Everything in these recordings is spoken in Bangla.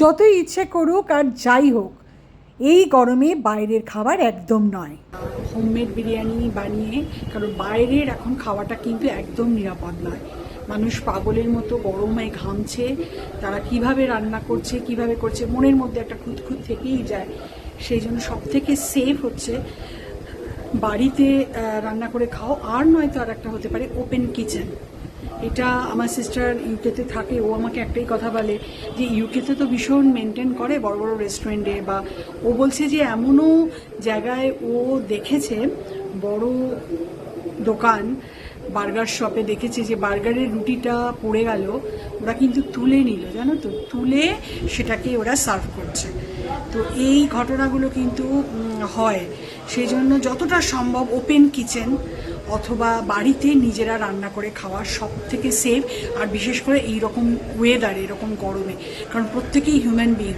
যতই ইচ্ছে করুক আর যাই হোক, এই গরমে বাইরের খাবার একদম নয়। হোমমেড বিরিয়ানি বানিয়ে কারণ বাইরের এখন খাওয়াটা কিন্তু একদম নিরাপদ নয়। মানুষ পাগলের মতো গরমে ঘামছে, তারা কীভাবে রান্না করছে, কীভাবে করছে, মনের মধ্যে একটা খুঁতখুত থেকেই যায়। সেই জন্য সব থেকে সেফ হচ্ছে বাড়িতে রান্না করে খাও আর নয়তো আর একটা হতে পারে ওপেন কিচেন এটা আমার সিস্টার ইউকেতে থাকে, ও আমাকে একটাই কথা বলে যে ইউকেতে তো ভীষণ মেনটেন করে বড় বড় রেস্টুরেন্টে বা ও বলছে যে এমনও জায়গায় ও দেখেছে বড় দোকান, বার্গার শপে দেখেছে যে বার্গারের রুটিটা পড়ে গেল, ওরা কিন্তু তুলে নিল, জানো তো? তুলে সেটাকে ওরা সার্ভ করছে। তো এই ঘটনাগুলো কিন্তু হয়। সেই জন্য যতটা সম্ভব ওপেন কিচেন অথবা বাড়িতে নিজেরা রান্না করে খাওয়া সব থেকে সেফ আর বিশেষ করে এই রকম ওয়েদার এরকম গরমে। কারণ প্রত্যেকেই হিউম্যান বিং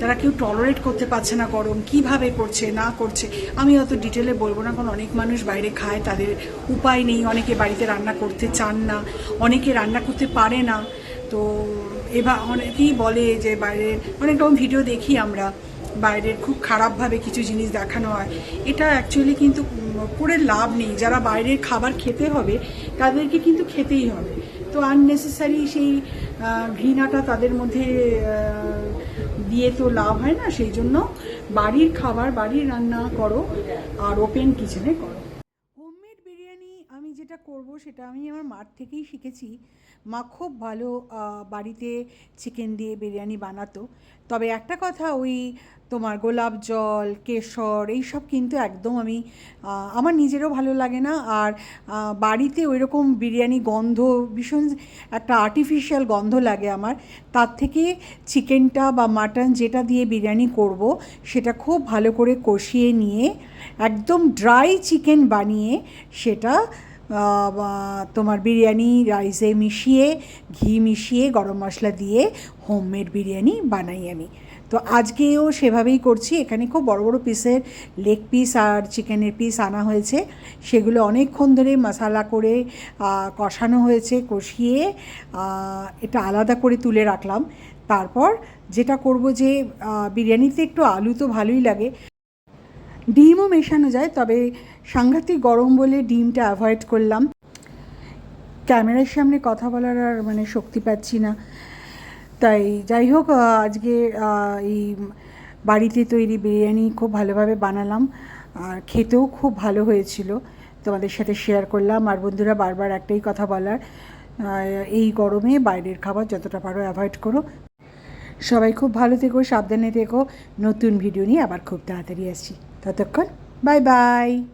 তারা কেউ টলারেট করতে পারছে না গরম, কীভাবে করছে, না করছে? আমি অত ডিটেলে বলব না, কারণ অনেক মানুষ বাইরে খায়, তাদের উপায় নেই। অনেকে বাড়িতে রান্না করতে চান না, অনেকে রান্না করতে পারে না। তো এবার অনেকেই বলে যে বাইরে অনেক রকম ভিডিও দেখি আমরা। বাইরের খুব খারাপভাবে কিছু জিনিস দেখানো হয়। এটা অ্যাকচুয়ালি কিন্তু করে লাভ নেই। যারা বাইরের খাবার খেতে হবে, তাদেরকে কিন্তু খেতেই হবে। তো আননেসেসারি সেই ঘৃণাটা তাদের মধ্যে দিয়ে তো লাভ হয় না। সেই জন্য বাড়ির খাবার, বাড়ির রান্না করো আর ওপেন কিচেনে করো হোমমেড বিরিয়ানি আমি যেটা করব সেটা আমি আমার মার থেকেই শিখেছি। মা খুব ভালো বাড়িতে চিকেন দিয়ে বিরিয়ানি বানাতো। তবে একটা কথা, ওই তোমার গোলাপ জল, কেশর, এইসব কিন্তু একদম আমি আমার নিজেরও ভালো লাগে না। আর বাড়িতে ওই রকম বিরিয়ানি গন্ধ, ভীষণ একটা আর্টিফিশিয়াল গন্ধ লাগে আমার। তার থেকে চিকেনটা বা মাটন যেটা দিয়ে বিরিয়ানি করব, সেটা খুব ভালো করে কষিয়ে নিয়ে, একদম ড্রাই চিকেন বানিয়ে সেটা তোমার বিরিয়ানি রাইসে মিশিয়ে, ঘি মিশিয়ে, গরম মশলা দিয়ে হোমমেড বিরিয়ানি বানাই আমি। তো আজকেও সেভাবেই করছি। এখানে খুব বড় বড় পিসের লেগ পিস আর চিকেনের পিস আনা হয়েছে। সেগুলো অনেকক্ষণ ধরে মশালা করে কষানো হয়েছে, কষিয়ে এটা আলাদা করে তুলে রাখলাম। তারপর যেটা করব যে বিরিয়ানিতে একটু আলু তো ভালোই লাগে। ডিমও মেশানো যায়, তবে সাংঘাতিক গরম বলে ডিমটা অ্যাভয়েড করলাম। ক্যামেরার সামনে কথা বলার আর মানে শক্তি পাচ্ছি না। তাই যাই হোক আজকে এই বাড়িতে তৈরি বিরিয়ানি খুব ভালোভাবে বানালাম। আর খেতেও খুব ভালো হয়েছিল। তোমাদের সাথে শেয়ার করলাম। আর বন্ধুরা, বারবার একটাই কথা বলার এই গরমে বাইরের খাবার যতটা পারো অ্যাভয়েড করো। সবাই খুব ভালো থেকো, সাবধানে থেকো। নতুন ভিডিও নিয়ে আবার খুব তাড়াতাড়ি আসছি। ততক্ষণ বাই বাই